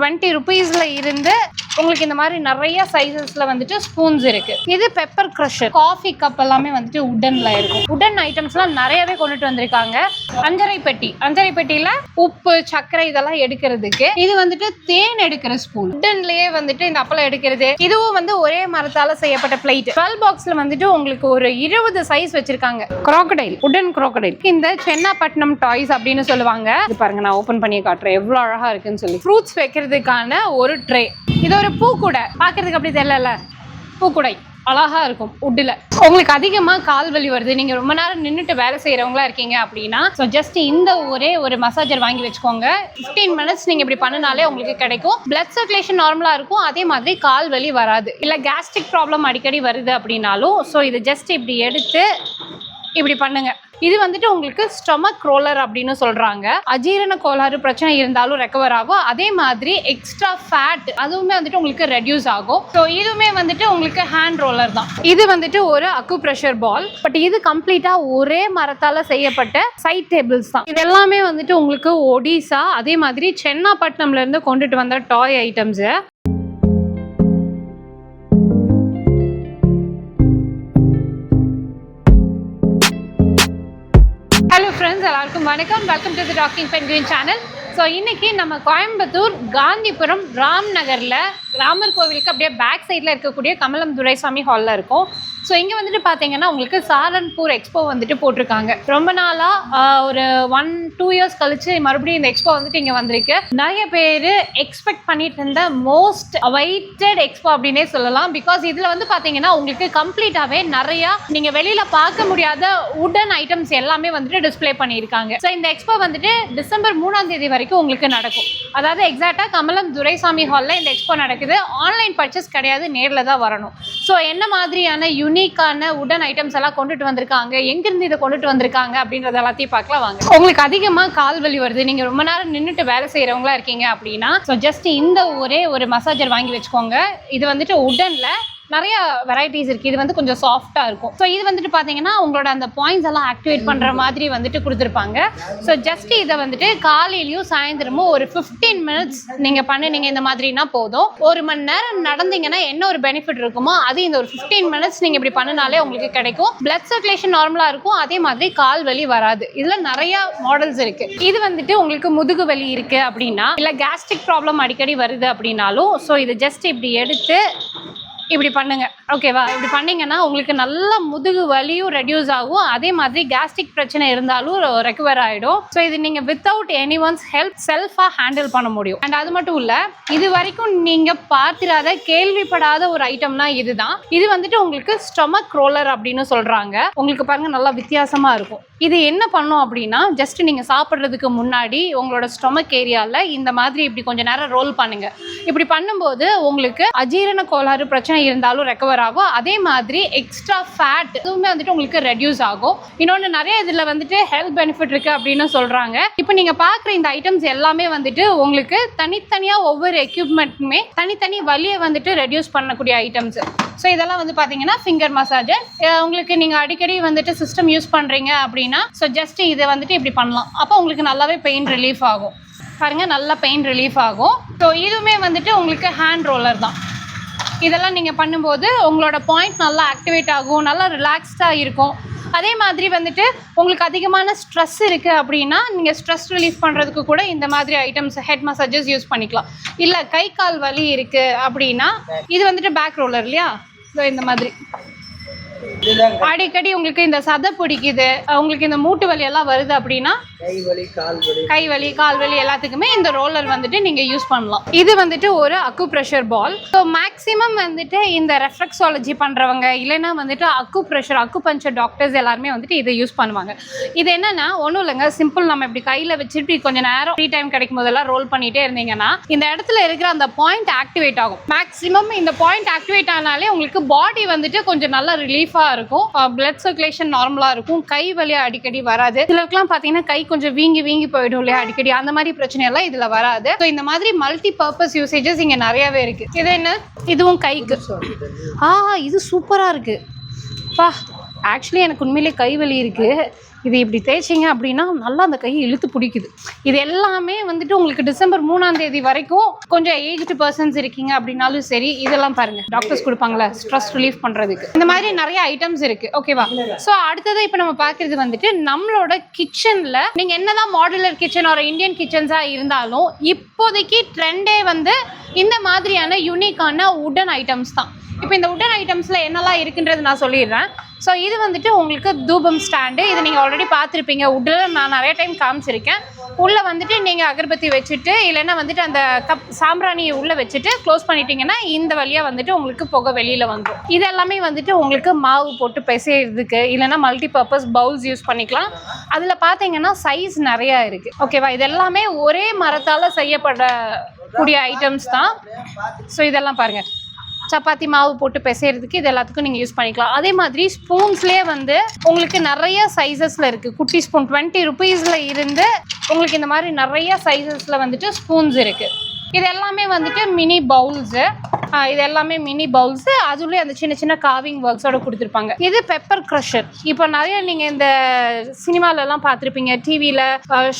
Twenty ருபீஸ்ல இருந்து உங்களுக்கு இந்த மாதிரி நிறைய சைஸஸில் வந்துட்டு ஸ்பூன்ஸ் இருக்கு. இது பெப்பர் க்ரஷர் காஃபி கப் எல்லாமே வந்துட்டு உடனில் இருக்கும். உடன் ஐட்டம்ஸ்லாம் நிறையவே கொண்டுட்டு வந்திருக்காங்க. அஞ்சரை பெட்டி. அஞ்சரை பெட்டியில உப்பு சர்க்கரை இதெல்லாம் எடுக்கிறதுக்கு. இது வந்துட்டு தேன் எடுக்கிற ஸ்பூன் உடன்லேயே வந்துட்டு இந்த அப்பளம் எடுக்கிறது. இதுவும் வந்து ஒரே மரத்தால செய்யப்பட்ட பிளேட் டுவெல் பாக்ஸ்ல வந்துட்டு உங்களுக்கு ஒரு இருபது சைஸ் வச்சிருக்காங்க. க்ரோக்கடைல் உடன் க்ரோக்கடைல் இந்த சென்னாப்பட்டினம் டாய்ஸ் அப்படின்னு சொல்லுவாங்க. இது பாருங்க நான் ஓபன் பண்ணி காட்டுறேன். எவ்வளவு அழகா இருக்குன்னு சொல்லி. ஃப்ரூட்ஸ் வைக்கிறது வைக்கிறதுக்கான ஒரு ட்ரே இது ஒரு பூக்கூடை. பார்க்கறதுக்கு அப்படி தெரியல பூக்குடை. அழகா இருக்கும் உட்டில் உங்களுக்கு அதிகமாக கால் வலி வருது. நீங்கள் ரொம்ப நேரம் நின்றுட்டு வேலை செய்கிறவங்களா இருக்கீங்க அப்படின்னா ஸோ ஜஸ்ட் இந்த ஒரே ஒரு மசாஜர் வாங்கி வச்சுக்கோங்க. 15 மினிட்ஸ் நீங்கள் இப்படி பண்ணினாலே உங்களுக்கு கிடைக்கும். பிளட் சர்க்குலேஷன் நார்மலாக இருக்கும். அதே மாதிரி கால் வலி வராது. இல்லை கேஸ்ட்ரிக் ப்ராப்ளம் அடிக்கடி வருது அப்படின்னாலும் ஸோ இது ஜஸ்ட் இப்படி எடுத்து இப்படி பண்ணுங்க. இது வந்துட்டு உங்களுக்கு ஸ்டொமக் ரோலர் அப்படின்னு சொல்றாங்க. அஜீரண கோளாறு பிரச்சனை இருந்தாலும் ரெக்கவர் ஆகும். அதே மாதிரி எக்ஸ்ட்ரா ஃபேட் அதுவுமே வந்துட்டு உங்களுக்கு ரெடியூஸ் ஆகும். ஸோ இதுவுமே வந்துட்டு உங்களுக்கு ஹேண்ட் ரோலர் தான். இது வந்துட்டு ஒரு அக்கு ப்ரெஷர் பால் பட் இது கம்ப்ளீட்டா ஒரே மரத்தால செய்யப்பட்ட சைட் டேபிள்ஸ் தான். இது எல்லாமே வந்துட்டு உங்களுக்கு ஒடிசா அதே மாதிரி சென்னாப்பட்டினம்ல இருந்து கொண்டுட்டு வந்த டாய் ஐட்டம்ஸ் வணக்கம். Welcome to the talking penguin channel so இன்னைக்கு நம்ம கோயம்புத்தூர் காந்திபுரம் ராம் நகரில் ராமர் கோவிலுக்கு அப்படியே பேக் சைடில் இருக்கக்கூடிய கமலம் துரைசாமி ஹாலில் இருக்கும். ஸோ இங்கே வந்துட்டு பார்த்தீங்கன்னா உங்களுக்கு சாரன்பூர் எக்ஸ்போ வந்துட்டு போட்டிருக்காங்க. ரொம்ப நாளாக ஒரு ஒன் டூ இயர்ஸ் கழிச்சு மறுபடியும் இந்த எக்ஸ்போ வந்துட்டு இங்கே வந்திருக்கு. நிறைய பேர் எக்ஸ்பெக்ட் பண்ணிட்டு இருந்த மோஸ்ட் அவைட்டட் எக்ஸ்போ அப்படின்னே சொல்லலாம். பிகாஸ் இதில் வந்து பார்த்தீங்கன்னா உங்களுக்கு கம்ப்ளீட்டாகவே நிறையா நீங்கள் வெளியில் பார்க்க முடியாத உடன் ஐட்டம்ஸ் எல்லாமே வந்துட்டு டிஸ்பிளே பண்ணியிருக்காங்க. ஸோ இந்த எக்ஸ்போ வந்துட்டு டிசம்பர் மூணாம் தேதி வரைக்கும் உங்களுக்கு நடக்கும். அதாவது எக்ஸாக்டாக கமலம் துரைசாமி ஹாலில் இந்த எக்ஸ்போ நடக்கும். இருக்குது. ஆன்லைன் பர்ச்சேஸ் கிடையாது நேரில் தான் வரணும். ஸோ என்ன மாதிரியான யூனிக்கான உடன் ஐட்டம்ஸ் எல்லாம் கொண்டுட்டு வந்திருக்காங்க? எங்கேருந்து இதை கொண்டுட்டு வந்திருக்காங்க? அப்படின்றத எல்லாத்தையும் பார்க்கலாம் வாங்க. உங்களுக்கு அதிகமாக கால் வலி வருது. நீங்கள் ரொம்ப நேரம் நின்றுட்டு வேலை செய்கிறவங்களா இருக்கீங்க அப்படின்னா ஸோ ஜஸ்ட் இந்த ஒரே ஒரு மசாஜர் வாங்கி வச்சுக்கோங்க. இது வந்துட்டு உடனில் நிறைய வெரைட்டிஸ் இருக்குது இது வந்து கொஞ்சம் சாஃப்டாக இருக்கும். ஸோ இது வந்துட்டு பார்த்தீங்கன்னா உங்களோட அந்த பாயிண்ட்ஸ் எல்லாம் ஆக்டிவேட் பண்ணுற மாதிரி வந்துட்டு கொடுத்துருப்பாங்க. ஸோ ஜஸ்ட் இதை வந்துட்டு காலையிலையும் சாயந்தரமும் ஒரு ஃபிஃப்டீன் மினிட்ஸ் நீங்கள் பண்ணுனீங்க இந்த மாதிரினா போதும். ஒரு மணி நேரம் நடந்தீங்கன்னா என்ன ஒரு பெனிஃபிட் இருக்குமோ அது இந்த ஒரு ஃபிஃப்டீன் மினிட்ஸ் நீங்கள் இப்படி பண்ணினாலே உங்களுக்கு கிடைக்கும். பிளட் சர்க்குலேஷன் நார்மலாக இருக்கும். அதே மாதிரி கால் வலி வராது. இதில் நிறைய மாடல்ஸ் இருக்கு. இது வந்துட்டு உங்களுக்கு முதுகு வலி இருக்கு அப்படின்னா இல்லை கேஸ்ட்ரிக் ப்ராப்ளம் அடிக்கடி வருது அப்படின்னாலும் ஸோ இது ஜஸ்ட் இப்படி எடுத்து இப்படி பண்ணுங்க. ஓகேவா இப்படி பண்ணீங்கன்னா உங்களுக்கு நல்ல முதுகு வலியும் ரெடியூஸ் ஆகும். அதே மாதிரி கேஸ்ட்ரிக் பிரச்சனை இருந்தாலும் ரெக்கவர் ஆகிடும் ஸோ இது நீங்கள் வித்தவுட் எனி ஒன்ஸ் ஹெல்ப் செல்ஃபாக ஹேண்டில் பண்ண முடியும். அண்ட் அது மட்டும் இல்லை இது வரைக்கும் நீங்கள் பார்த்திராத கேள்விப்படாத ஒரு ஐட்டம்னா இதுதான். இது வந்துட்டு உங்களுக்கு ஸ்டொமக் ரோலர் அப்படின்னு சொல்கிறாங்க உங்களுக்கு பாருங்க நல்லா வித்தியாசமாக இருக்கும். இது என்ன பண்ணும் அப்படின்னா ஜஸ்ட் நீங்கள் சாப்பிட்றதுக்கு முன்னாடி உங்களோட ஸ்டொமக் ஏரியாவில் இந்த மாதிரி இப்படி கொஞ்சம் நேரம் ரோல் பண்ணுங்கள் இப்படி பண்ணும்போது உங்களுக்கு அஜீரண கோளாறு பிரச்சனை இருந்தாலும் ரெக்கவர் ஆகும். அதே மாதிரி எக்ஸ்ட்ரா ஃபேட் இதுவுமே வந்துட்டு உங்களுக்கு ரெடியூஸ் ஆகும். இன்னொன்று நிறைய இதில் வந்துட்டு ஹெல்த் பெனிஃபிட் இருக்குது அப்படின்னு சொல்கிறாங்க இப்போ நீங்கள் பார்க்குற இந்த ஐட்டம்ஸ் எல்லாமே வந்துட்டு உங்களுக்கு தனித்தனியாக ஒவ்வொரு எக்யூப்மெண்ட்டுமே தனித்தனி வழியை வந்துட்டு ரெடியூஸ் பண்ணக்கூடிய ஐட்டம்ஸ் ஸோ இதெல்லாம் வந்து பார்த்தீங்கன்னா ஃபிங்கர் மசாஜர் உங்களுக்கு நீங்கள் அடிக்கடி வந்துட்டு சிஸ்டம் யூஸ் பண்ணுறீங்க அப்படின்னா ஸோ ஜஸ்ட் இதை வந்துட்டு இப்படி பண்ணலாம். அப்போ உங்களுக்கு நல்லாவே பெயின் ரிலீஃப் ஆகும். பாருங்கள் நல்லா பெயின் ரிலீஃப் ஆகும். ஸோ இதுவுமே வந்துட்டு உங்களுக்கு ஹேண்ட் ரோலர் தான். இதெல்லாம் நீங்கள் பண்ணும்போது உங்களோட பாயிண்ட் நல்லா ஆக்டிவேட் ஆகும் நல்லா ரிலாக்ஸ்டாக இருக்கும். அதே மாதிரி வந்துட்டு உங்களுக்கு அதிகமான ஸ்ட்ரெஸ் இருக்குது அப்படின்னா நீங்கள் ஸ்ட்ரெஸ் ரிலீஃப் பண்ணுறதுக்கு கூட இந்த மாதிரி ஐட்டம்ஸ் ஹெட் மசாஜஸ் யூஸ் பண்ணிக்கலாம். இல்லை கை கால் வலி இருக்குது அப்படின்னா இது வந்துட்டு பேக் ரோலர் இல்லையா? ஸோ இந்த மாதிரி. அடிக்கடி உங்களுக்கு இந்த சதை பிடிக்குது உங்களுக்கு இந்த மூட்டு வலி எல்லாம் வருது அப்படின்னா கை வலி கால் வலி. எல்லாத்துக்குமே இந்த ரோலர் வந்துட்டு நீங்க யூஸ் பண்ணலாம். இது வந்துட்டு ஒரு அக்கு ப்ரெஷர் பால் ஸோ மேக்ஸிமம் வந்துட்டு இந்த ரெஃப்ளெக்ஸாலஜி பண்றவங்க இல்லைன்னா வந்துட்டு அக்கு ப்ரெஷர் அக்கு பஞ்சர் டாக்டர்ஸ் எல்லாருமே வந்துட்டு இதை யூஸ் பண்ணுவாங்க. இது என்னன்னா ஒன்றும் இல்லைங்க சிம்பிள் நம்ம இப்படி கையில வச்சுட்டு கொஞ்ச நேரம் ஃப்ரீ டைம் கிடைக்கும் போதெல்லாம் ரோல் பண்ணிட்டே இருந்தீங்கன்னா இந்த இடத்துல இருக்கிற அந்த பாயிண்ட் ஆக்டிவேட் ஆகும். மேக்ஸிமம் இந்த பாயிண்ட் ஆக்டிவேட் ஆனாலே உங்களுக்கு பாடி வந்துட்டு கொஞ்சம் நல்லா ரிலீஃபாக இருக்கும். பிளட் சர்க்குலேஷன் நார்மலாக இருக்கும். கை வலி அடிக்கடி வராது. சிலருக்குலாம் பார்த்தீங்கன்னா கை கொஞ்சம் வீங்கி வீங்கி போயிடும் இல்லையா அடிக்கடி. அந்த மாதிரி பிரச்சனை எல்லாம் இதில் வராது. ஸோ இந்த மாதிரி மல்டி பர்பஸ் யூசேஜஸ் இங்கே நிறையவே இருக்கு. இது என்ன? இதுவும் கைக்கு. ஆ இது சூப்பராக இருக்கு. பா ஆக்சுவலி எனக்கு உண்மையிலே கை வலி இருக்குது இது இப்படி தேய்ச்சிங்க அப்படின்னா நல்லா அந்த கை இழுத்து பிடிக்குது. இது எல்லாமே வந்துட்டு உங்களுக்கு டிசம்பர் மூணாம் தேதி வரைக்கும் கொஞ்சம் ஏஜ்டு பர்சன்ஸ் இருக்கீங்க அப்படின்னாலும் சரி இதெல்லாம் பாருங்க. டாக்டர்ஸ் கொடுப்பாங்களே ஸ்ட்ரெஸ் ரிலீஃப் பண்றதுக்கு. இந்த மாதிரி நிறைய ஐட்டம்ஸ் இருக்கு. ஓகேவா ஸோ அடுத்ததை இப்போ நம்ம பார்க்கறது வந்துட்டு நம்மளோட கிச்சன்ல நீங்க என்னதான் மாடுலர் கிச்சன் ஒரு இந்தியன் கிச்சன்ஸா இருந்தாலும் இப்போதைக்கு ட்ரெண்டே வந்து இந்த மாதிரியான யூனிக்கான உடன் ஐட்டம்ஸ் தான். இப்போ இந்த உடன் ஐட்டம்ஸில் என்னெல்லாம் இருக்குன்றது நான் சொல்லிடுறேன். ஸோ இது வந்துட்டு உங்களுக்கு தூபம் ஸ்டாண்டு இது நீங்கள் ஆல்ரெடி பார்த்துருப்பீங்க. உட்டில் நான் நிறைய டைம் காமிச்சிருக்கேன். உள்ளே வந்துட்டு நீங்கள் அகர்பத்தி வச்சுட்டு இல்லைன்னா வந்துட்டு அந்த கப் சாம்பிராணியை உள்ளே வச்சுட்டு க்ளோஸ் பண்ணிட்டீங்கன்னா இந்த வழியாக வந்துட்டு உங்களுக்கு புகை வெளியில் வந்துடும் இது எல்லாமே வந்துட்டு உங்களுக்கு மாவு போட்டு பிசையிறதுக்கு இல்லைன்னா மல்டி பர்பஸ் பவுல்ஸ் யூஸ் பண்ணிக்கலாம். அதில் பார்த்தீங்கன்னா சைஸ் நிறையா இருக்குது ஓகேவா இது எல்லாமே ஒரே மரத்தால் செய்யப்படக்கூடிய ஐட்டம்ஸ் தான். ஸோ இதெல்லாம் பாருங்கள் சப்பாத்தி மாவு போட்டு பிசைறதுக்கு இது எல்லாத்துக்கும் நீங்கள் யூஸ் பண்ணிக்கலாம். அதே மாதிரி ஸ்பூன்ஸ்லேயே வந்து உங்களுக்கு நிறைய சைஸஸில் இருக்குது குட்டி ஸ்பூன் டுவெண்ட்டி ருபீஸில் இருந்து உங்களுக்கு இந்த மாதிரி நிறைய சைஸஸில் வந்துட்டு ஸ்பூன்ஸ் இருக்குது இது எல்லாமே வந்துட்டு மினி பவுல்ஸு இது எல்லாமே மினி பவுல்ஸு அதுலேயும் அந்த சின்ன சின்ன காவிங் ஒர்க்ஸோட கொடுத்துருப்பாங்க. இது பெப்பர் க்ரஷர் இப்போ நிறைய நீங்கள் இந்த சினிமாலெல்லாம் பார்த்துருப்பீங்க. டிவியில்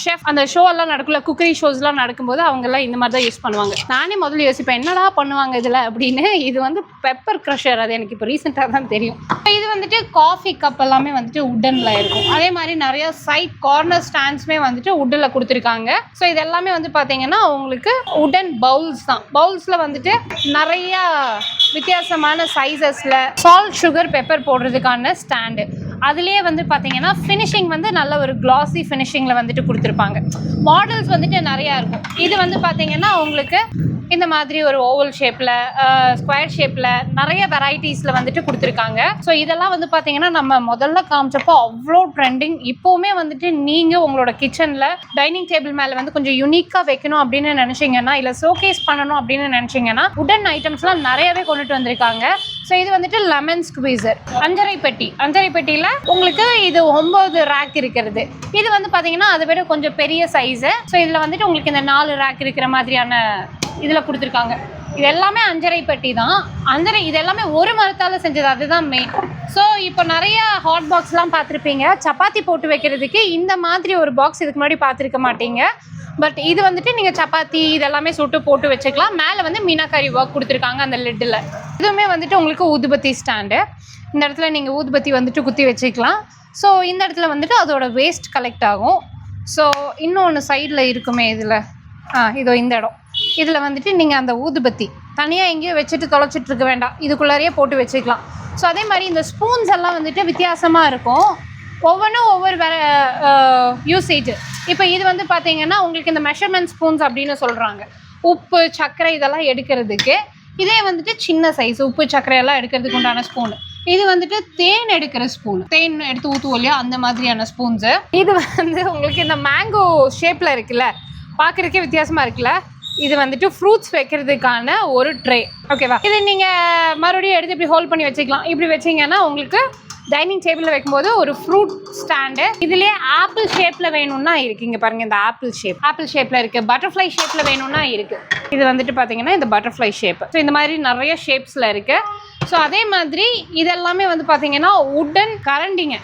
ஷெஃப் அந்த ஷோ எல்லாம் நடக்கல குக்கரி ஷோஸ்லாம் நடக்கும்போது அவங்கெல்லாம் இந்த மாதிரி தான் யூஸ் பண்ணுவாங்க. நானே முதல்ல யோசிப்பேன் என்னடா பண்ணுவாங்க இதில்? அப்படின்னு. இது வந்து பெப்பர் க்ரஷர் அது எனக்கு இப்போ ரீசெண்டாக தான் தெரியும். இது வந்துட்டு காஃபி கப் எல்லாமே வந்துட்டு உட்டனில் இருக்கும். அதே மாதிரி நிறைய சைட் கார்னர் ஸ்டாண்ட்ஸுமே வந்துட்டு உட்டில் கொடுத்துருக்காங்க. ஸோ இது எல்லாமே வந்து பார்த்தீங்கன்னா உங்களுக்கு உடன் பவுல்ஸ் தான். பவுல்ஸில் வந்துட்டு நிறையா வித்தியாசமான சைஸஸில் சால்ட் சுகர் பெப்பர் போடுறதுக்கான ஸ்டாண்டு அதுலேயே வந்து பார்த்தீங்கன்னா ஃபினிஷிங் வந்து நல்ல ஒரு கிளாஸி ஃபினிஷிங்கில் வந்துட்டு கொடுத்துருப்பாங்க. மாடல்ஸ் வந்துட்டு நிறையா இருக்கும். இது வந்து பார்த்தீங்கன்னா உங்களுக்கு இந்த மாதிரி ஒரு ஓவல் ஷேப்பில் ஸ்கொயர் ஷேப்பில் நிறைய வெரைட்டிஸில் வந்துட்டு கொடுத்துருக்காங்க. ஸோ இதெல்லாம் வந்து பார்த்தீங்கன்னா நம்ம முதல்ல காமிச்சப்போ அவ்வளோ ட்ரெண்டிங் இப்போவுமே வந்துட்டு நீங்கள் உங்களோட கிச்சனில் டைனிங் டேபிள் மேலே வந்து கொஞ்சம் யூனிக்காக வைக்கணும் அப்படின்னு நினச்சிங்கன்னா இல்லை ஷோகேஸ் பண்ணணும் அப்படின்னு நினச்சிங்கன்னா உடன் ஐட்டம்ஸ்லாம் நிறையவே கொண்டுட்டு வந்திருக்காங்க. ஸோ இது வந்துட்டு லெமன் ஸ்குவீசர் அஞ்சரை பெட்டி அஞ்சரை பெட்டியில் உங்களுக்கு இது ஒம்பது ரேக் இருக்கிறது. இது வந்து பார்த்தீங்கன்னா அதை விட கொஞ்சம் பெரிய சைஸு ஸோ இதில் வந்துட்டு உங்களுக்கு இந்த நாலு ரேக் இருக்கிற மாதிரியான இதில் கொடுத்துருக்காங்க. இது எல்லாமே அஞ்சரை பெட்டி தான். அஞ்சரை இது எல்லாமே ஒரு மரத்தால் செஞ்சது. அதுதான் மெயின் ஸோ இப்போ நிறைய ஹாட் பாக்ஸ்லாம் பார்த்துருப்பீங்க. சப்பாத்தி போட்டு வைக்கிறதுக்கு இந்த மாதிரி ஒரு பாக்ஸ் இதுக்கு முன்னாடி பார்த்துருக்க மாட்டீங்க. பட் இது வந்துட்டு நீங்கள் சப்பாத்தி இதெல்லாமே சுட்டு போட்டு வச்சுக்கலாம். மேலே வந்து மீனாக்காரி ஒர்க் கொடுத்துருக்காங்க அந்த லெட்டில் இதுவுமே வந்துட்டு உங்களுக்கு ஊதுபத்தி ஸ்டாண்டு இந்த இடத்துல நீங்கள் ஊதுபத்தி வந்துட்டு குத்தி வச்சுக்கலாம். ஸோ இந்த இடத்துல வந்துட்டு அதோட வேஸ்ட் கலெக்ட் ஆகும். ஸோ இன்னொன்று சைடில் இருக்குமே இதில். ஆ இதோ இந்த இடம். இதில் வந்துட்டு நீங்கள் அந்த ஊதுபத்தி தனியாக எங்கேயோ வச்சுட்டு தொலைச்சிட்டு இருக்க வேண்டாம். இதுக்குள்ளாரையே போட்டு வச்சுக்கலாம். ஸோ அதே மாதிரி இந்த ஸ்பூன்ஸ் எல்லாம் வந்துட்டு வித்தியாசமாக இருக்கும். ஒவ்வொன்றும் ஒவ்வொரு வேற யூசேஜ் இப்போ இது வந்து பார்த்தீங்கன்னா உங்களுக்கு இந்த மெஷர்மெண்ட் ஸ்பூன்ஸ் அப்படின்னு சொல்கிறாங்க உப்பு சர்க்கரை இதெல்லாம் எடுக்கிறதுக்கு. இதே வந்துட்டு சின்ன சைஸ் உப்பு சர்க்கரை எல்லாம் எடுக்கிறதுக்கு உண்டான ஸ்பூன் இது வந்துட்டு தேன் எடுக்கிற ஸ்பூன் தேன் எடுத்து ஊற்றுவோம் இல்லையா? அந்த மாதிரியான ஸ்பூன்ஸு இது வந்து உங்களுக்கு இந்த மேங்கோ ஷேப்பில் இருக்குல்ல? பார்க்குறதுக்கே வித்தியாசமாக இருக்குல்ல? இது வந்துட்டு ஃப்ரூட்ஸ் வைக்கிறதுக்கான ஒரு ட்ரே ஓகேவா இது நீங்கள் மறுபடியும் எடுத்து இப்படி ஹோல்ட் பண்ணி வச்சுக்கலாம். இப்படி வச்சீங்கன்னா உங்களுக்கு டைனிங் டேபிளில் வைக்கும்போது ஒரு ஃப்ரூட் ஸ்டாண்டு இதுலேயே ஆப்பிள் ஷேப்பில் வேணும்னா இருக்குது இங்கே பாருங்கள் இந்த ஆப்பிள் ஷேப் ஆப்பிள் ஷேப்பில் இருக்குது பட்டர்ஃப்ளை ஷேப்பில் வேணும்னா இருக்குது இது வந்துட்டு பார்த்தீங்கன்னா இந்த பட்டர்ஃப்ளை ஷேப் ஸோ இந்த மாதிரி நிறைய ஷேப்ஸில் இருக்குது ஸோ அதே மாதிரி இதெல்லாமே வந்து பார்த்தீங்கன்னா உடன் கரண்டிங்க.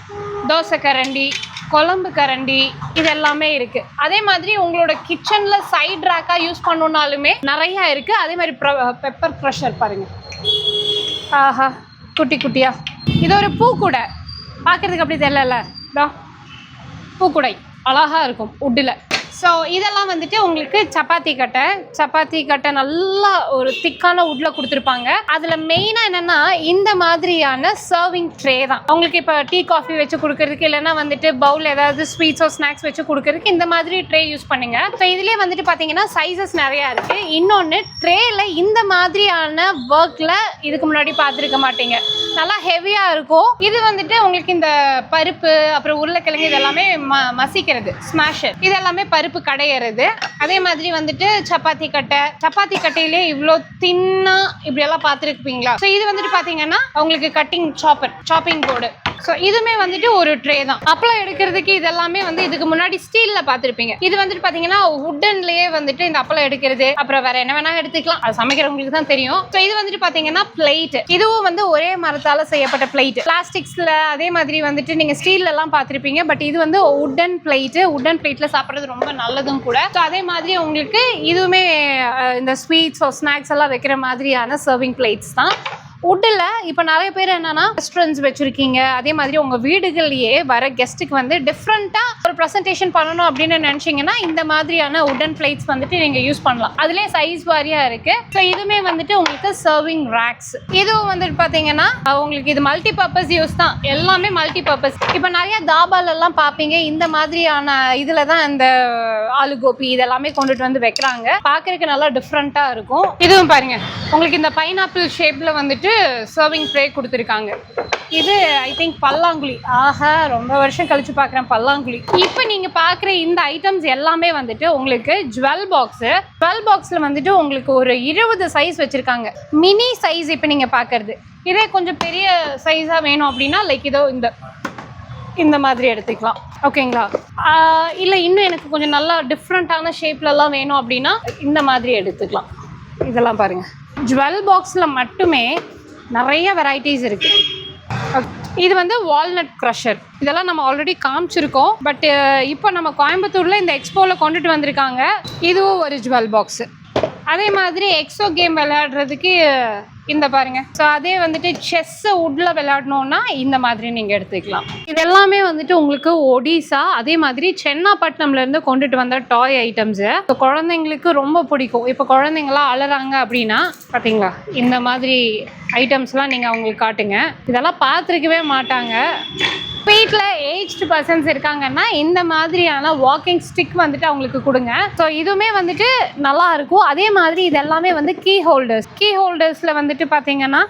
தோசை கரண்டி குழம்பு கரண்டி இது எல்லாமே இருக்கு. அதே மாதிரி உங்களோட கிச்சன்ல சைட் ரேக்கா யூஸ் பண்ணணும்னாலுமே நிறைய இருக்கு. அதே மாதிரி பெப்பர் க்ரஷர் பாருங்க. ஆஹா குட்டி குட்டியா. இது ஒரு பூக்கூடை. பார்க்குறதுக்கு அப்படி தெரியல பூக்குடை. அழகா இருக்கும் உட்டில் ஸோ இதெல்லாம் வந்துட்டு உங்களுக்கு சப்பாத்தி கட்டை. சப்பாத்தி கட்டை நல்லா ஒரு திக்கான உட்ல கொடுத்துருப்பாங்க. அதில் மெயினாக என்னென்னா இந்த மாதிரியான சர்விங் ட்ரே தான். அவங்களுக்கு இப்போ டீ காஃபி வச்சு கொடுக்கறதுக்கு இல்லைன்னா வந்துட்டு பவுல் ஏதாவது ஸ்வீட்ஸோ ஸ்நாக்ஸ் வச்சு கொடுக்கறதுக்கு இந்த மாதிரி ட்ரே யூஸ் பண்ணுங்க. ஸோ இதுலேயே வந்துட்டு பார்த்தீங்கன்னா சைஸஸ் நிறையா இருக்குது இன்னொன்று ட்ரேல இந்த மாதிரியான ஒர்க்கில் இதுக்கு முன்னாடி பார்த்துருக்க மாட்டீங்க. நல்லா ஹெவியாக இருக்கும். இது வந்துட்டு உங்களுக்கு இந்த பருப்பு அப்புறம் உருளைக்கிழங்கு இதெல்லாமே ம மசிக்கிறது ஸ்மாஷர் இதெல்லாமே பருப்பு பருப்பு கடையிறது. அதே மாதிரி வந்துட்டு சப்பாத்தி கட்டை. சப்பாத்தி கட்டையிலே இவ்வளோ தின்னா இப்படியெல்லாம் பார்த்துருப்பீங்களா? ஸோ இது வந்துட்டு பார்த்தீங்கன்னா உங்களுக்கு cutting chopper chopping board so இதுவுமே வந்துட்டு ஒரு ட்ரே தான். அப்பளம் எடுக்கிறதுக்கு இதெல்லாமே வந்து இதுக்கு முன்னாடி ஸ்டீல்ல பார்த்துருப்பீங்க. இது வந்துட்டு பார்த்தீங்கன்னா உட்டன்லயே வந்துட்டு இந்த அப்பளம் எடுக்கிறது. அப்புறம் வேற என்ன வேணா எடுத்துக்கலாம். அது சமைக்கிறவங்களுக்கு தான் தெரியும். ஸோ இது வந்துட்டு பார்த்தீங்கன்னா பிளேட் இதுவும் வந்து ஒரே மரத்தால செய்யப்பட்ட பிளேட் பிளாஸ்டிக்ஸ்ல அதே மாதிரி வந்துட்டு நீங்க ஸ்டீல்ல எல்லாம் பார்த்துருப்பீங்க. பட் இது வந்து உட்டன் பிளேட் உட்டன் பிளேட்ல சாப்பிட்றது ரொம்ப நல்லதும் கூட. ஸோ அதே மாதிரி உங்களுக்கு இதுவுமே இந்த ஸ்வீட்ஸ் ஸ்நாக்ஸ் எல்லாம் வைக்கிற மாதிரியான சர்விங் பிளேட்ஸ் தான். உட்டில் இப்போ நிறைய பேர் என்னன்னா ரெஸ்டாரண்ட்ஸ் வச்சுருக்கீங்க. அதே மாதிரி உங்கள் வீடுகள்லேயே வர கெஸ்ட்டுக்கு வந்து டிஃப்ரெண்ட்டாக ஒரு ப்ரெசன்டேஷன் பண்ணணும் அப்படின்னு நினச்சிங்கன்னா இந்த மாதிரியான உடன் பிளேட்ஸ் வந்துட்டு நீங்கள் யூஸ் பண்ணலாம். அதுலேயே சைஸ் வாரியாக இருக்குது ஸோ இதுவுமே வந்துட்டு உங்களுக்கு சர்விங் ரேக்ஸ் இதுவும் வந்துட்டு பார்த்தீங்கன்னா உங்களுக்கு இது மல்டி பர்பஸ் யூஸ் தான். எல்லாமே மல்டி பர்பஸ் இப்போ நிறைய தாபாலெல்லாம் பார்ப்பீங்க இந்த மாதிரியான இதில் தான் இந்த ஆலு கோபி இதெல்லாமே கொண்டுட்டு வந்து வைக்கிறாங்க. பார்க்குறதுக்கு நல்லா டிஃப்ரெண்ட்டாக இருக்கும். இதுவும் பாருங்கள் உங்களுக்கு இந்த பைனாப்பிள் ஷேப்பில் வந்துட்டு சர்விங் ட்ரே கொடுத்துருக்காங்க. இது ஐ திங்க் பல்லாங்குழி. ஆஹா ரொம்ப வருஷம் கழிச்சு பார்க்குறேன் பல்லாங்குழி. இப்போ நீங்கள் பார்க்குற இந்த ஐட்டம்ஸ் எல்லாமே வந்துட்டு உங்களுக்கு ஜுவல் பாக்ஸு ஜுவல் பாக்ஸில் வந்துட்டு உங்களுக்கு ஒரு இருபது சைஸ் வச்சுருக்காங்க. மினி சைஸ் இப்போ நீங்கள் பார்க்குறது. இதே கொஞ்சம் பெரிய சைஸாக வேணும் அப்படின்னா லைக் இதோ இந்த இந்த மாதிரி எடுத்துக்கலாம். ஓகேங்களா இல்லை இன்னும் எனக்கு கொஞ்சம் நல்லா டிஃப்ரெண்ட்டான ஷேப்லலாம் வேணும் அப்படின்னா இந்த மாதிரி எடுத்துக்கலாம். இதெல்லாம் பாருங்கள் ஜுவல் பாக்ஸில் மட்டுமே நிறைய வெரைட்டிஸ் இருக்குது இது வந்து வால்நட் க்ரஷர் இதெல்லாம் நம்ம ஆல்ரெடி காமிச்சிருக்கோம். பட் இப்போ நம்ம கோயம்புத்தூரில் இந்த எக்ஸ்போவில் கொண்டுட்டு வந்திருக்காங்க. இதுவும் ஒரு ஜுவல் பாக்ஸு அதே மாதிரி எக்ஸோ கேம் விளையாடுறதுக்கு இந்த பாருங்க. ஸோ அதே வந்துட்டு செஸ்ஸை உட்ல விளையாடணும்னா இந்த மாதிரி நீங்கள் எடுத்துக்கலாம். இது எல்லாமே வந்துட்டு உங்களுக்கு ஒடிசா அதே மாதிரி சென்னாப்பட்டினம்ல இருந்து கொண்டுட்டு வந்த டாய் ஐட்டம்ஸு இப்போ குழந்தைங்களுக்கு ரொம்ப பிடிக்கும். இப்போ குழந்தைங்களாம் அழறாங்க அப்படின்னா பார்த்தீங்களா இந்த மாதிரி ஐட்டம்ஸ்லாம் நீங்கள் அவங்களுக்கு காட்டுங்க. இதெல்லாம் பார்த்துருக்கவே மாட்டாங்க. வீட்டில் ஏஜ்டு பர்சன்ஸ் இருக்காங்கன்னா இந்த மாதிரியான வாக்கிங் ஸ்டிக் வந்துட்டு அவங்களுக்கு கொடுங்க. ஸோ இதுவுமே வந்துட்டு நல்லா இருக்கும். அதே மாதிரி இது எல்லாமே வந்து கீ ஹோல்டர்ஸ் கீ ஹோல்டர்ஸில் வந்துட்டு பார்த்தீங்கன்னா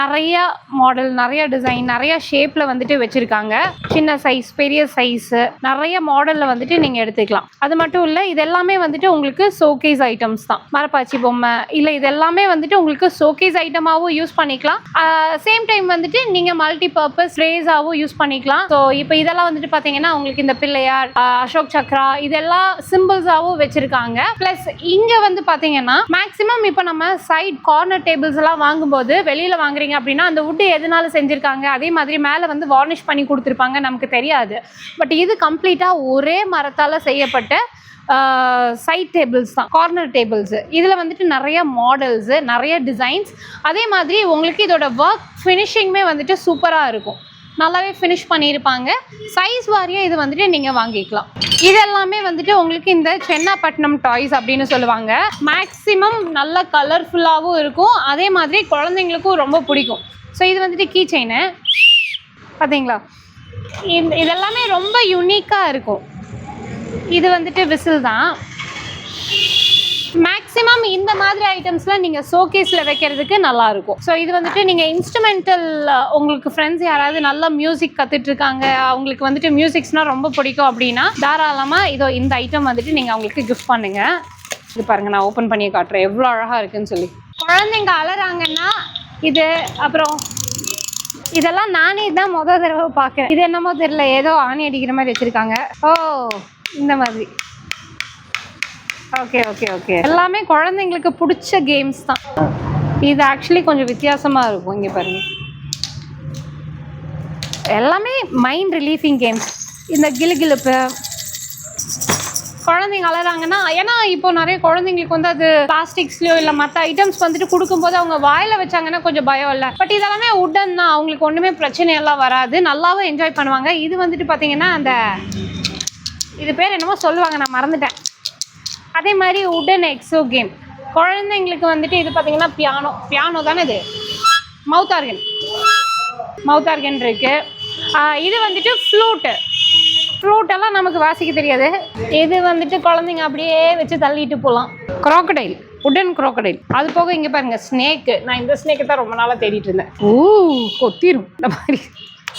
நிறைய மாடல் நிறைய டிசைன் நிறைய ஷேப்பில் வந்துட்டு வச்சுருக்காங்க. சின்ன சைஸ் பெரிய சைஸு நிறைய மாடலில் வந்துட்டு நீங்கள் எடுத்துக்கலாம். அது மட்டும் இல்லை இது எல்லாமே வந்துட்டு உங்களுக்கு ஷோகேஸ் ஐட்டம்ஸ் தான். மரப்பாச்சி பொம்மை இல்லை இது எல்லாமே வந்துட்டு உங்களுக்கு ஷோகேஸ் ஐட்டமாகவும் யூஸ் பண்ணிக்கலாம். சேம் டைம் வந்துட்டு நீங்கள் மல்டி பர்பஸ் ரேஸாகவும் யூஸ் பண்ணிக்கலாம். ஸோ இப்போ இதெல்லாம் வந்துட்டு பார்த்தீங்கன்னா உங்களுக்கு இந்த பிள்ளையார் அசோக் சக்ரா இதெல்லாம் சிம்பிள்ஸாகவும் வச்சுருக்காங்க. ப்ளஸ் இங்கே வந்து பார்த்தீங்கன்னா மேக்ஸிமம் இப்போ நம்ம சைட் கார்னர் டேபிள்ஸ் எல்லாம் வாங்கும்போது வெளியில் வாங்குறீங்க அப்படின்னா அந்த வுட்டு எதனால செஞ்சுருக்காங்க? அதே மாதிரி மேலே வந்து வார்னிஷ் பண்ணி கொடுத்துருப்பாங்க. நமக்கு தெரியாது. பட் இது கம்ப்ளீட்டாக ஒரே மரத்தால் செய்யப்பட்ட சைட் டேபிள்ஸ் தான். கார்னர் டேபிள்ஸு இதில் வந்துட்டு நிறைய மாடல்ஸு நிறைய டிசைன்ஸ் அதே மாதிரி உங்களுக்கு இதோட ஒர்க் ஃபினிஷிங்குமே வந்துட்டு சூப்பராக இருக்கும். நல்லாவே ஃபினிஷ் பண்ணியிருப்பாங்க. சைஸ் வாரியாக இது வந்துட்டு நீங்கள் வாங்கிக்கலாம். இது எல்லாமே வந்துட்டு உங்களுக்கு இந்த சென்னாப்பட்டினம் டாய்ஸ் அப்படின்னு சொல்லுவாங்க. மேக்ஸிமம் நல்ல கலர்ஃபுல்லாகவும் இருக்கும். அதே மாதிரி குழந்தைங்களுக்கும் ரொம்ப பிடிக்கும். ஸோ இது வந்துட்டு கீ செயினு பார்த்தீங்களா இந்த இதெல்லாமே ரொம்ப யூனிக்காக இருக்கும். இது வந்துட்டு விசில் தான். மேக்ஸிமம் இந்த மாதிரி ஐட்டம்ஸ்லாம் நீங்கள் ஷோகேஸில் வைக்கிறதுக்கு நல்லாயிருக்கும். ஸோ இது வந்துட்டு நீங்கள் இன்ஸ்ட்ருமெண்டல் உங்களுக்கு ஃப்ரெண்ட்ஸ் யாராவது நல்லா மியூசிக் கற்றுட்ருக்காங்க அவங்களுக்கு வந்துட்டு மியூசிக்ஸ்னால் ரொம்ப பிடிக்கும் அப்படின்னா தாராளமாக இதோ இந்த ஐட்டம் வந்துட்டு நீங்கள் அவங்களுக்கு கிஃப்ட் பண்ணுங்கள் இது பாருங்கள் நான் ஓப்பன் பண்ணி காட்டுறேன். எவ்வளோ அழகாக இருக்குன்னு சொல்லி. குழந்தைங்க அலறாங்கன்னா இது அப்புறம் இதெல்லாம் நானே தான் மொதல் தடவை பார்க்குறேன். இது என்னமோ தெரியல ஏதோ ஆணி அடிக்கிற மாதிரி வச்சுருக்காங்க. ஓ இந்த மாதிரி. Okay okay okay. எல்லாமே குழந்தைங்களுக்கு பிடிச்ச கேம்ஸ் தான். இது ஆக்சுவலி கொஞ்சம் வித்தியாசமாக இருக்கும் இங்கே பாருங்க. எல்லாமே மைண்ட் ரிலீஃபிங் கேம்ஸ் இந்த கிலுகிலுப்பு. குழந்தைங்க அலறாங்கன்னா ஏன்னா இப்போ நிறைய குழந்தைங்களுக்கு வந்து அது பிளாஸ்டிக்ஸ்லயோ இல்லை மற்ற ஐட்டம்ஸ் வந்துட்டு கொடுக்கும்போது அவங்க வாயில வச்சாங்கன்னா கொஞ்சம் பயம் இல்லை. பட் இதெல்லாமே உடன் தான். அவங்களுக்கு ஒன்றுமே பிரச்சனையெல்லாம் வராது. நல்லாவும் என்ஜாய் பண்ணுவாங்க. இது வந்துட்டு பார்த்தீங்கன்னா அந்த இது பேர் என்னமோ சொல்லுவாங்க நான் மறந்துட்டேன். அதே மாதிரி உடன் எக்ஸோ கேம் குழந்தைங்களுக்கு வந்துட்டு இது பார்த்தீங்கன்னா பியானோ பியானோ தானே இது? மவுத் ஆர்கன் மவுத் ஆர்கன் இருக்கு. ஆஹ் இது வந்துட்டு ஃப்ளூட்டு ஃப்ளூட் எல்லாம் நமக்கு வாசிக்க தெரியாது. இது வந்துட்டு குழந்தைங்க அப்படியே வச்சு தள்ளிட்டு போகலாம் crocodile. உடன் crocodile. அது போக இங்கே பாருங்க ஸ்னேக்கு நான் இந்த ஸ்னேக்கு தான் ரொம்ப நாளாக தேடிட்டு இருந்தேன். ஊ கொத்திரும். இந்த மாதிரி.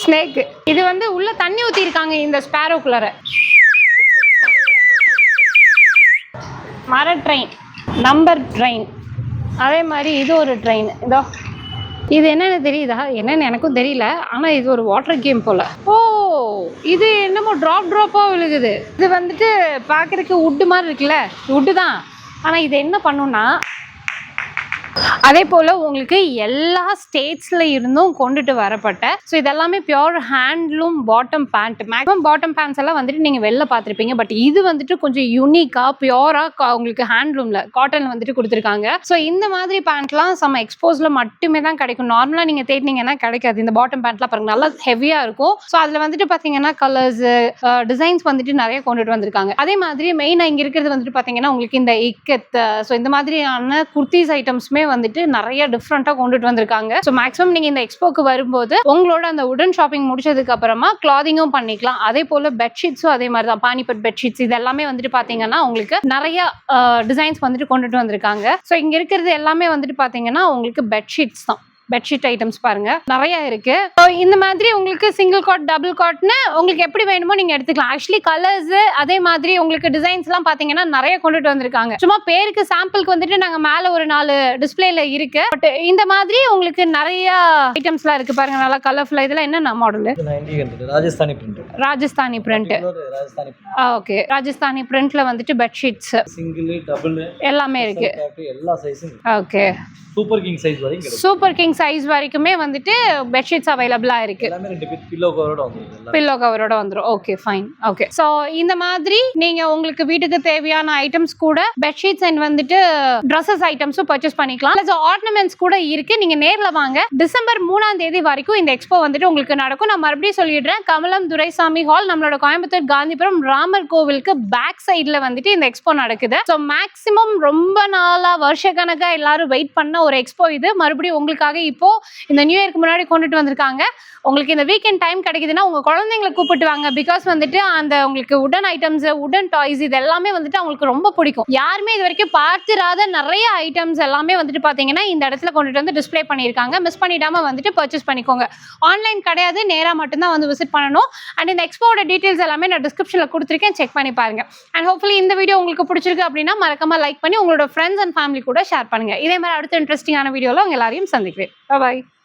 ஸ்னேக்கு இது வந்து உள்ள தண்ணி ஊற்றிருக்காங்க இந்த ஸ்பேரோக்குள்ளார மர ட்ரெயின் நம்பர் ட்ரெயின் அதே மாதிரி இது ஒரு ட்ரெயின் இதோ. இது என்னன்னு தெரியுதா? என்னன்னு எனக்கும் தெரியல. ஆனா இது ஒரு வாட்டர் கேம் போல. ஓ இது என்னமோ ட்ராப் ட்ராப்பா விழுகுது. இது வந்துட்டு பார்க்கறதுக்கு உட்டு மாதிரி இருக்குல்ல. உட்டு தான். ஆனா இது என்ன பண்ணும்னா அதே போல் உங்களுக்கு எல்லா ஸ்டேட்ஸில் இருந்தும் கொண்டுட்டு வரப்பட்ட ஸோ இதெல்லாமே pure handloom bottom pant maximum bottom pants எல்லாம் வந்துட்டு நீங்கள் வெளில பார்த்துருப்பீங்க பட் இது வந்துட்டு கொஞ்சம் யூனிக்காக பியோராக உங்களுக்கு ஹேண்ட்லூமில் காட்டன் வந்துட்டு கொடுத்துருக்காங்க. ஸோ இந்த மாதிரி பேண்ட்லாம் நம்ம எக்ஸ்போஸில் மட்டுமே தான் கிடைக்கும். நார்மலாக நீங்கள் தேடினீங்கன்னா கிடைக்காது. இந்த பாட்டம் பேண்ட்லாம் பாருங்க நல்லா ஹெவியாக இருக்கும். ஸோ அதில் வந்துட்டு பார்த்தீங்கன்னா கலர்ஸ் டிசைன்ஸ் வந்துட்டு நிறைய கொண்டுட்டு வந்திருக்காங்க. அதே மாதிரி மெயினாக இங்கே இருக்கிறது வந்துட்டு பார்த்தீங்கன்னா உங்களுக்கு இந்த இக்கத் ஸோ இந்த மாதிரியான குர்த்திஸ் ஐட்டம்ஸுமே வந்துட்டு நிறைய டிஃப்ரெண்ட்டாக கொண்டுட்டு வந்திருக்காங்க. ஸோ மேக்ஸிமம் நீங்கள் இந்த எக்ஸ்போக்கு வரும்போது உங்களோட அந்த உடன் ஷாப்பிங் முடிச்சதுக்கு அப்புறமா கிளாதிங்கும் பண்ணிக்கலாம். அதே போல் பெட்ஷீட்ஸும் அதே மாதிரி தான். பானிபட் பெட்ஷீட்ஸ் இது எல்லாமே வந்துட்டு பார்த்தீங்கன்னா உங்களுக்கு நிறைய டிசைன்ஸ் வந்துட்டு கொண்டுட்டு வந்திருக்காங்க. ஸோ இங்கே இருக்கிறது எல்லாமே வந்துட்டு பார்த்தீங்கன்னா உங்களுக்கு பெட்ஷீட்ஸ் தான். பெட்ஷீட் ஐட்டம்ஸ் பாருங்க. நிறைய இருக்கு. இந்த மாதிரி உங்களுக்கு சிங்கிள் காட் டபுள் காட்னு உங்களுக்கு எப்படி வேணுமோ நீங்க எடுத்துக்கலாம். ஆக்சுவலி கலர்ஸ் அதே மாதிரி உங்களுக்கு டிசைன்ஸ் எல்லாம் பாத்தீங்கன்னா நிறைய கொண்டுட்டு வந்திருக்காங்க. சும்மா பேருக்கு சாம்பிளுக்கு வந்துட்டு நாங்க மேல ஒரு நாலு டிஸ்பிளேல இருக்கு. பட் இந்த மாதிரி உங்களுக்கு நிறைய ஐட்டம்ஸ்லாம் இருக்கு பாருங்க. நல்லா கலர்ஃபுல்லா இதெல்லாம் என்ன model Rajasthani print Rajasthani print okay Rajasthani பிரிண்ட்ல வந்துட்டு பெட்ஷீட்ஸ் சிங்கிள் டபுள் எல்லாமே இருக்கு. எல்லா சைஸும் ஓகே சூப்பர் கிங் சைஸ் வரைக்கும் சூப்பர் கிங் சைஸ் வரைக்குமே வந்துட்டு பெட்ஷீட்ஸ் அவைலபிளா இருக்கு. எல்லாமே ரெண்டு பேர் பில்லோ கவரோட வந்துடும் ஓகே ஃபைன் ஓகே ஸோ இந்த மாதிரி நீங்க உங்களுக்கு வீட்டுக்கு தேவையான ஐட்டம்ஸ் கூட பெட்ஷீட்ஸ் அண்ட் வந்துட்டு ட்ரெஸ்ஸஸ் ஐட்டம்ஸும் பர்ச்சேஸ் பண்ணிக்கலாம். ப்ளஸ் ஆர்னமெண்ட்ஸ் கூட இருக்கு. நீங்க நேர்ல வாங்க. டிசம்பர் மூணாம் தேதி வரைக்கும் இந்த எக்ஸ்போ வந்துட்டு உங்களுக்கு நடக்கும். நான் மறுபடியும் சொல்லிடுறேன். கமலம் துரைசாமி ஹால் நம்மளோட கோயம்புத்தூர் காந்திபுரம் ராமர் கோவிலுக்கு பேக் சைடில் வந்துட்டு இந்த எக்ஸ்போ நடக்குது. ஸோ மேக்ஸிமம் ரொம்ப நாளா வருஷக்கணக்கா எல்லாரும் வெயிட் பண்ண ஒரு எக்ஸ்போ இது. மறுபடியும் உங்களுக்காக இப்போ இந்த நியூ இயர்க்கு முன்னாடி கொண்டுட்டு வந்திருக்காங்க. உங்களுக்கு இந்த வீக்கெண்ட் டைம் கிடைக்குதுன்னா உங்க குழந்தைங்களை கூப்பிட்டு வாங்க. பிகாஸ் வந்துட்டு அந்த உங்களுக்கு உடன் ஐட்டம்ஸ் உடன் டாய்ஸ் இது எல்லாமே வந்துட்டு அவங்களுக்கு ரொம்ப பிடிக்கும். யாருமே இது வரைக்கும் பார்த்திராத நிறைய ஐட்டம்ஸ் எல்லாமே வந்துட்டு பாத்தீங்கன்னா இந்த இடத்துல கொண்டுட்டு வந்து டிஸ்ப்ளே பண்ணியிருக்காங்க. மிஸ் பண்ணிடாம வந்துட்டு பர்ச்சேஸ் பண்ணிக்கோங்க. ஆன்லைன் கிடையாது நேராக மட்டும்தான் வந்து விசிட் பண்ணணும். அண்ட் இந்த எக்ஸ்போட டீட்டெயில்ஸ் எல்லாமே நான் டிஸ்கிரிப்ஷனில் கொடுத்துருக்கேன். செக் பண்ணி பாருங்க. அண்ட் ஹோப்ஃபுல்லி இந்த வீடியோ உங்களுக்கு பிடிச்சிருக்கு அப்படின்னா மறக்காம லைக் பண்ணி உங்களோட ஃப்ரெண்ட்ஸ் அண்ட் ஃபேமிலி கூட ஷேர் பண்ணுங்க. இதே மாதிரி அடுத்த இன்ட்ரெஸ்டிங்கான வீடியோவில் உங்க எல்லாரையும் சந்திக்கிறேன். Bye bye.